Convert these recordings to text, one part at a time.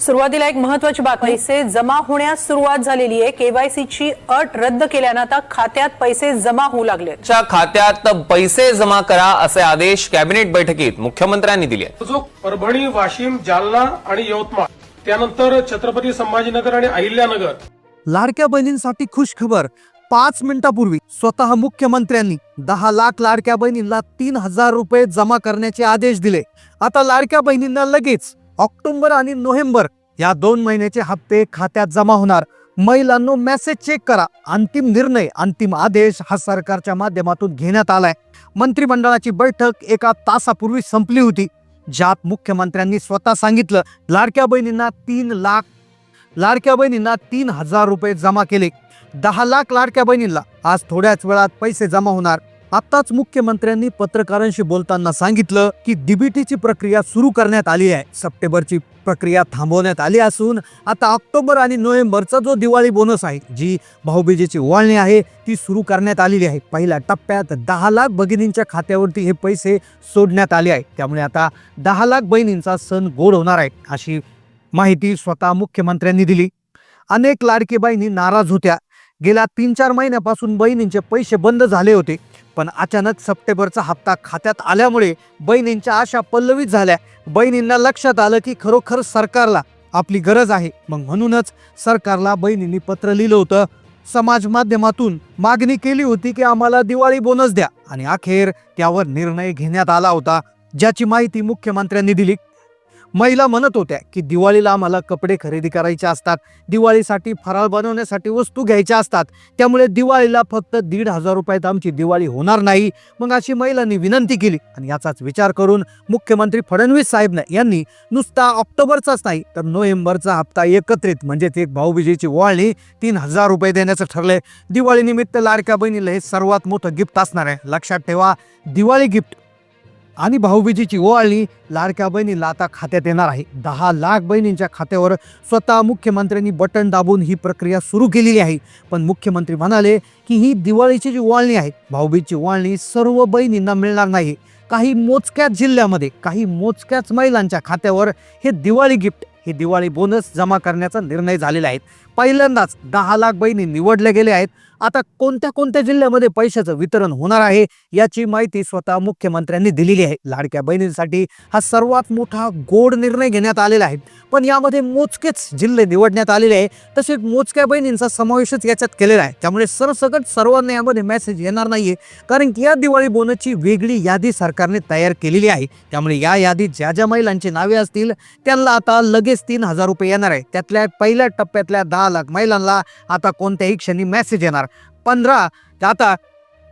सुरुवातीला एक महत्वाची बातमी पैसे जमा होण्यास सुरुवात झालेली आहे. केवायसी ची अट रद्द केल्यानं आता खात्यात पैसे जमा होऊ लागले च्या खात्यात पैसे जमा करा असे आदेश कॅबिनेट बैठकीत मुख्यमंत्र्यांनी दिले जो परभणी वाशिम जालना आणि यवतमाळ. त्यानंतर छत्रपती संभाजीनगर आणि अहिल्यानगर. लाडक्या बहिणींसाठी खुश खबर पाच मिनिटापूर्वी स्वतः मुख्यमंत्र्यांनी दहा लाख लाडक्या बहिणींना तीन हजार रुपये जमा करण्याचे आदेश दिले. आता लाडक्या बहिणींना लगेच ऑक्टोबर आणि नोव्हेंबर या दोन महिन्याचे हप्ते खात्यात जमा होणार. महिलांनो मेसेज चेक करा. अंतिम निर्णय अंतिम आदेश हा सरकारच्या माध्यमातून घेण्यात आलाय. मंत्रिमंडळाची बैठक एका तासापूर्वी संपली होती. ज्यात मुख्यमंत्र्यांनी स्वतः सांगितलं लाडक्या बहिणींना तीन लाख लाडक्या बहिणींना तीन हजार रुपये जमा केले. दहा लाख लाडक्या बहिणींना आज थोड्याच वेळात पैसे जमा होणार. आत्ताच मुख्यमंत्र्यांनी पत्रकारांशी बोलताना सांगितलं की डीबीटीची प्रक्रिया सुरू करण्यात आली आहे. सप्टेंबरची प्रक्रिया थांबवण्यात आली असून आता ऑक्टोबर आणि नोव्हेंबरचा जो दिवाळी बोनस आहे जी भाऊबीजेची ओवाळणी आहे ती सुरू करण्यात आलेली आहे. पहिल्या टप्प्यात दहा लाख भगिनींच्या खात्यावरती हे पैसे सोडण्यात आले आहे त्यामुळे आता दहा लाख बहिणींचा सण गोड होणार आहे अशी माहिती स्वतः मुख्यमंत्र्यांनी दिली. अनेक लाडकी बहिणी नाराज होत्या. गेल्या तीन चार महिन्यापासून बहिणींचे पैसे बंद झाले होते. पण अचानक सप्टेंबरचा हप्ता खात्यात आल्यामुळे बहिणींच्या आशा पल्लवित झाल्या. बहिणींना लक्षात आलं की खरोखर सरकारला आपली गरज आहे. मग म्हणूनच सरकारला बहिणींनी पत्र लिहिलं होतं. समाज माध्यमातून मागणी केली होती की आम्हाला दिवाळी बोनस द्या आणि अखेर त्यावर निर्णय घेण्यात आला होता. ज्याची माहिती मुख्यमंत्र्यांनी दिली. महिला म्हणत होत्या की दिवाळीला आम्हाला कपडे खरेदी करायचे असतात. दिवाळीसाठी फराळ बनवण्यासाठी वस्तू घ्यायच्या असतात. त्यामुळे दिवाळीला फक्त दीड हजार रुपयात आमची दिवाळी होणार नाही. मग अशी महिलांनी विनंती केली आणि याचाच विचार करून मुख्यमंत्री फडणवीस साहेब यांनी नुसता ऑक्टोबरचाच नाही तर नोव्हेंबरचा हप्ता एकत्रित म्हणजेच एक भाऊबीजेची वाळणी तीन हजार रुपये देण्याचं ठरलंय. दिवाळीनिमित्त लाडक्या बहिणीला हे सर्वात मोठं गिफ्ट असणार आहे. लक्षात ठेवा दिवाळी गिफ्ट आणि भाऊबीजीची ओवाळणी लाडक्या बहिणीला आता खात्यात येणार आहे. दहा लाख बहिणींच्या खात्यावर स्वतः मुख्यमंत्र्यांनी बटन दाबून ही प्रक्रिया सुरू केलेली आहे. पण मुख्यमंत्री म्हणाले की ही दिवाळीची जी ओवाळणी आहे भाऊबीजची ओवाळणी सर्व बहिणींना मिळणार नाही. काही मोजक्याच जिल्ह्यामध्ये काही मोजक्याच महिलांच्या खात्यावर हे दिवाळी गिफ्ट हे दिवाळी बोनस जमा करण्याचा निर्णय झालेला आहे. पहिल्यांदाच दहा लाख बहिणी निवडल्या गेल्या आहेत. आता कोणत्या कोणत्या जिल्ह्यामध्ये पैशाचं वितरण होणार आहे याची माहिती स्वतः मुख्यमंत्र्यांनी दिलेली आहे. लाडक्या बहिणींसाठी हा सर्वात मोठा गोड निर्णय घेण्यात आलेला आहे. पण यामध्ये मोजकेच जिल्हे निवडण्यात आलेले आहे. तसेच मोजक्या बहिणींचा समावेशच याच्यात केलेला आहे. त्यामुळे सरसकट सर्वांना यामध्ये मेसेज येणार नाहीये. कारण की या दिवाळी बोनसची वेगळी यादी सरकारने तयार केलेली आहे. त्यामुळे या यादीत ज्या ज्या महिलांची नावे असतील त्यांना आता लगेच तीन हजार रुपये येणार आहे. त्यातल्या पहिल्या टप्प्यातल्या दहा लाख महिलांना आता कोणत्याही क्षणी मेसेज येणार. पंधरा आता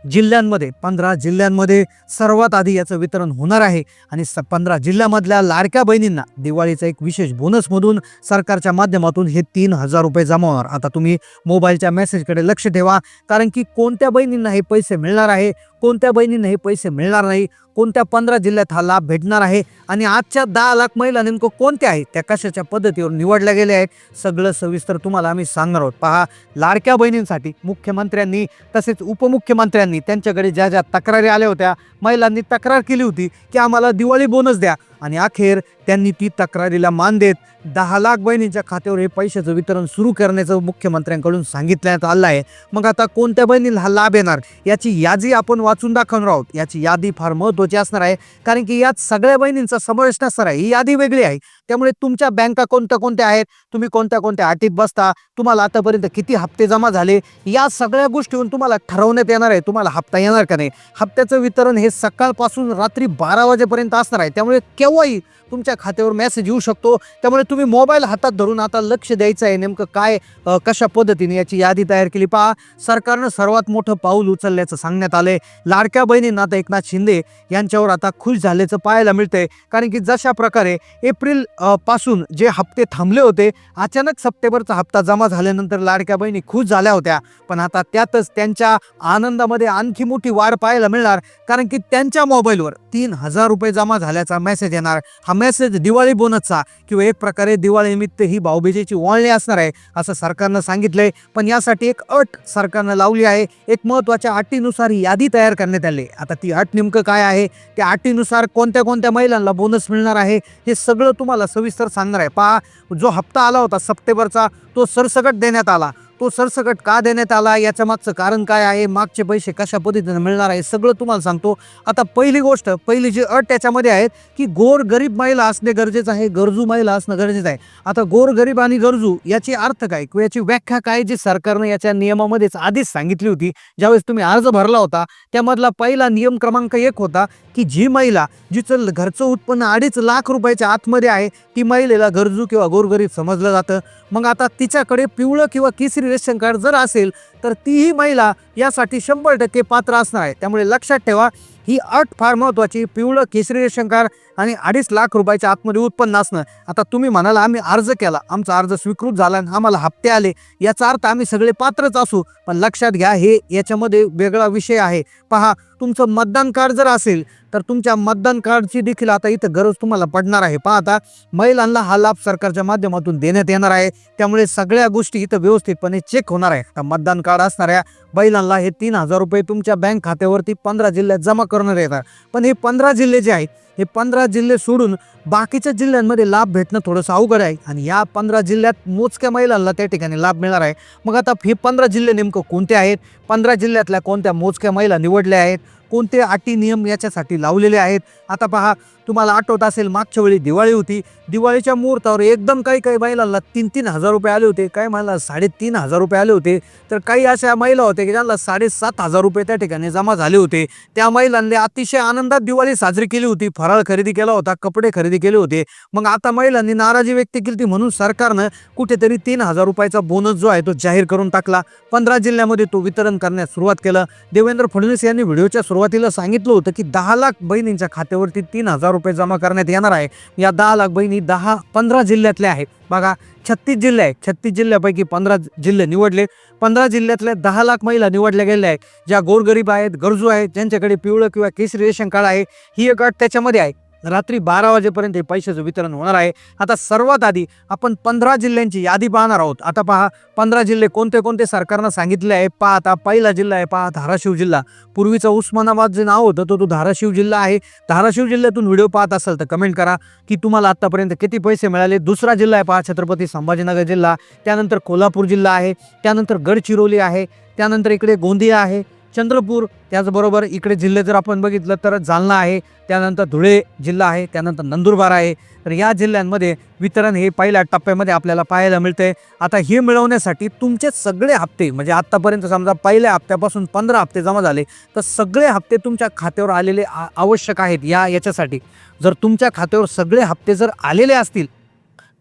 जिल्ह्यांमध्ये पंधरा जिल्ह्यांमध्ये सर्वात आधी याचं वितरण होणार आहे. आणि स पंधरा जिल्ह्यामधल्या लाडक्या बहिणींना दिवाळीचा एक विशेष बोनसमधून सरकारच्या माध्यमातून हे तीन हजार रुपये जमा होणार आता तुम्ही मोबाईलच्या मेसेजकडे लक्ष ठेवा. कारण की कोणत्या बहिणींना हे पैसे मिळणार आहे? कोणत्या बहिणींना हे पैसे मिळणार नाही कोणत्या पंधरा जिल्ह्यात हा लाभ भेटणार आहे आणि आजच्या दहा लाख महिला नेमकं कोणत्या आहेत त्या कशाच्या पद्धतीवर निवडल्या गेल्या आहेत सगळं सविस्तर तुम्हाला आम्ही सांगणार आहोत. पहा लाडक्या बहिणींसाठी मुख्यमंत्र्यांनी तसेच उपमुख्यमंत्र्यांनी त्यांच्याकडे ज्या ज्या तक्रारी आल्या होत्या महिलांनी तक्रार केली होती की आम्हाला दिवाळी बोनस द्या आणि अखेर त्यांनी ती तक्रारीला मान देत दहा लाख बहिणींच्या खात्यावर हे पैशाचं वितरण सुरू करण्याचं मुख्यमंत्र्यांकडून सांगितण्यात आलं आहे मग आता कोणत्या बहिणीला हा लाभ येणार? याची यादी आपण वाचून दाखवणार आहोत. याची यादी फार महत्त्वाची असणार आहे. कारण की यात सगळ्या बहिणींचा समावेश नसणार आहे. ही यादी वेगळी आहे. त्यामुळे तुमच्या बँका कोणत्या कोणत्या आहेत? तुम्ही कोणत्या कोणत्या अटीत बसता? तुम्हाला आतापर्यंत किती हप्ते जमा झाले? या सगळ्या गोष्टीवरून तुम्हाला ठरवण्यात येणार आहे. तुम्हाला हप्ता येणार का नाही? हप्त्याचं वितरण हे सकाळपासून रात्री बारा वाजेपर्यंत असणार आहे. त्यामुळे केव्हाही तुमच्या खात्यावर मेसेज येऊ शकतो. त्यामुळे तुम्ही तुम्ही मोबाईल हातात धरून आता लक्ष द्यायचं आहे. नेमकं काय कशा पद्धतीने याची यादी तयार केली? पहा सरकारनं सर्वात मोठं पाऊल उचलल्याचं सांगण्यात आलंय. लाडक्या बहिणींना आता एकनाथ शिंदे यांच्यावर आता खुश झाल्याचं पाहायला मिळतंय. कारण की जशा प्रकारे एप्रिलपासून जे हप्ते थांबले होते अचानक सप्टेंबरचा हप्ता जमा झाल्यानंतर लाडक्या बहिणी खुश झाल्या होत्या. पण आता त्यातच त्यांच्या आनंदामध्ये आणखी मोठी वाढ पाहायला मिळणार. कारण की त्यांच्या मोबाईलवर तीन हजार रुपये जमा झाल्याचा मेसेज येणार. हा मेसेज दिवाळी बोनसचा किंवा एक प्रकार प्रकारे दिवाळीनिमित्त ही भाऊबीजेची ओळणी असणार आहे असं सरकारनं सांगितलंय. पण यासाठी एक अट सरकारनं लावली आहे. एक महत्त्वाच्या अटीनुसार ही यादी तयार करण्यात आली. आहे. आता ती अट नेमकं काय आहे? त्या अटीनुसार कोणत्या कोणत्या महिलांना बोनस मिळणार आहे? हे सगळं तुम्हाला सविस्तर सांगणार आहे. पहा जो हप्ता आला होता सप्टेंबरचा तो सरसकट देण्यात आला. तो सरसकट का देण्यात आला? याच्या मागचं कारण काय आहे? मागचे पैसे कशा पद्धतीनं मिळणार आहे? सगळं तुम्हाला सांगतो. आता पहिली गोष्ट पहिली जी अट त्याच्यामध्ये आहे की गोर गरीब महिला असणे गरजेचं आहे. गरजू महिला असणं गरजेचं आहे. आता गोर गरीब आणि गरजू याची अर्थ काय? किंवा याची व्याख्या काय? जी सरकारनं याच्या नियमामध्येच आधीच सांगितली होती. ज्यावेळेस तुम्ही अर्ज भरला होता त्यामधला पहिला नियम क्रमांक एक होता की जी महिला जिचं घरचं उत्पन्न अडीच लाख रुपयाच्या आतमध्ये आहे ती महिलेला गरजू किंवा गोरगरीब समजलं जातं. मग आता तिच्याकडे पिवळं किंवा केसरी रेशन कार्ड जर असेल तर तीही महिला यासाठी शंभर टक्के पात्र असणार आहे. त्यामुळे लक्षात ठेवा ही अट फार महत्त्वाची. पिवळं केसरी रेशन कार्ड आणि अडीच लाख रुपयाच्या आतमध्ये उत्पन्न असणं. आता तुम्ही म्हणाल आम्ही अर्ज केला. आमचा अर्ज स्वीकृत झाला आणि आम्हाला हप्ते आले. याचा अर्थ आम्ही सगळे पात्रच असू पण लक्षात घ्या हे याच्यामध्ये वेगळा विषय आहे. पहा तुमचं मतदान कार्ड जर असेल तर तुमच्या मतदान कार्डची देखील आता इथं गरज तुम्हाला पडणार आहे. पहा आता महिलांना हा लाभ सरकारच्या माध्यमातून देण्यात येणार आहे. त्यामुळे सगळ्या गोष्टी इथं व्यवस्थितपणे चेक होणार आहे. आता मतदान कार्ड असणाऱ्या महिलांना हे तीन हजार रुपये तुमच्या बँक खात्यावरती पंधरा जिल्ह्यात जमा करण्यात येतात पण हे पंधरा जिल्हे जे आहेत हे पंधरा जिल्हे सोडून बाकीच्या जिल्ह्यांमध्ये लाभ भेटणं थोडंसं अवघड आहे. आणि या पंधरा जिल्ह्यात मोजक्या महिलांना त्या ठिकाणी लाभ मिळणार आहे. मग आता हे पंधरा जिल्हे नेमकं कोणते आहेत? पंधरा जिल्ह्यातल्या कोणत्या मोजक्या महिला निवडल्या आहेत? कोणते अटी नियम याच्यासाठी लावलेले आहेत? आता पहा तुम्हाला आठवत असेल मागच्या वेळी दिवाळी होती. दिवाळीच्या मुहूर्तावर एकदम काही काही महिलांना तीन तीन हजार रुपये आले होते. काही महिला साडेतीन हजार रुपये आले होते. तर काही अशा महिला होत्या की ज्यांना साडेसात हजार रुपये त्या ठिकाणी जमा झाले होते. त्या महिलांनी अतिशय आनंदात दिवाळी साजरी केली होती. फराळ खरेदी केला होता कपडे खरेदी केले होते. मग आता महिलांनी नाराजी व्यक्त केली होती म्हणून सरकारनं कुठेतरी तीन हजार रुपयाचा बोनस जो आहे तो जाहीर करून टाकला. पंधरा जिल्ह्यामध्ये तो वितरण करण्यास सुरुवात केलं. देवेंद्र फडणवीस यांनी व्हिडिओच्या सुरुवातीला सांगितलं होतं की दहा लाख बहिणींच्या खात्यावरती तीन हजार रुपये जमा करण्यात येणार आहे. या दहा लाख बहिणी दहा पंधरा जिल्ह्यातल्या आहेत. बघा छत्तीस जिल्हे आहेत. छत्तीस जिल्ह्यापैकी पंधरा जिल्हे निवडले. पंधरा जिल्ह्यातल्या दहा लाख महिला निवडल्या गेल्या आहेत. ज्या गोरगरीब आहेत गरजू आहेत ज्यांच्याकडे पिवळं किंवा केसरी रेशन कार्ड आहे ही एक अट त्याच्यामध्ये आहे. रात्री बारा वाजेपर्यंत हे पैशाचं वितरण होणार आहे. आता सर्वात आधी आपण पंधरा जिल्ह्यांची यादी पाहणार आहोत. आता पहा पंधरा जिल्हे कोणते कोणते सरकारनं सांगितले आहे? पहा आता पहिला जिल्हा आहे पहा धाराशिव जिल्हा. पूर्वीचा उस्मानाबाद जे नाव होतं तो तो धाराशिव जिल्हा आहे. धाराशिव जिल्ह्यातून व्हिडिओ पाहत असाल तर कमेंट करा की तुम्हाला आत्तापर्यंत किती पैसे मिळाले? दुसरा जिल्हा आहे पहा छत्रपती संभाजीनगर जिल्हा. त्यानंतर कोल्हापूर जिल्हा आहे. त्यानंतर गडचिरोली आहे. त्यानंतर इकडे गोंदिया आहे. चंद्रपूर त्याचबरोबर इकडे जिल्हे जर आपण बघितलं तर जालना आहे त्यानंतर धुळे जिल्हा आहे त्यानंतर नंदुरबार आहे. तर या जिल्ह्यांमध्ये वितरण हे पहिल्या टप्प्यामध्ये आपल्याला पाहायला मिळते. आता हे मिळवण्यासाठी तुमचे सगळे हप्ते म्हणजे आत्तापर्यंत समजा पहिल्या हप्त्यापासून पंधरा हप्ते जमा झाले तर सगळे हप्ते तुमच्या खात्यावर आलेले आ- आवश्यक आहेत या याच्यासाठी. जर तुमच्या खात्यावर सगळे हप्ते जर आलेले असतील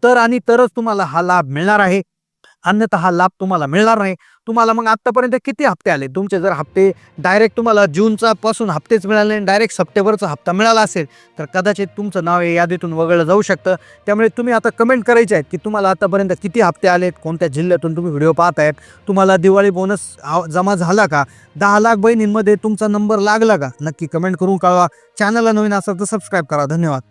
तर आणि तरच तुम्हाला हा लाभ मिळणार आहे. अन्यथा हा लाभ तुम्हाला मिळणार नाही. तुम्हाला मग आत्तापर्यंत किती हप्ते आले? तुमचे जर हप्ते डायरेक्ट तुम्हाला जूनचा पासून हप्तेच मिळाले आणि डायरेक्ट सप्टेंबरचा हप्ता मिळाला असेल तर कदाचित तुमचं नाव या यादीतून वगळलं जाऊ शकतं. त्यामुळे तुम्ही आता कमेंट करायचे आहेत की तुम्हाला आतापर्यंत किती हप्ते आलेत कोणत्या जिल्ह्यातून तुम्ही व्हिडिओ पाहत आहेत तुम्हाला दिवाळी बोनस जमा झाला का? दहा लाख बहिणींमध्ये तुमचा नंबर लागला का? नक्की कमेंट करून कळवा. चॅनलला नवीन असाल तर सबस्क्राईब करा. धन्यवाद.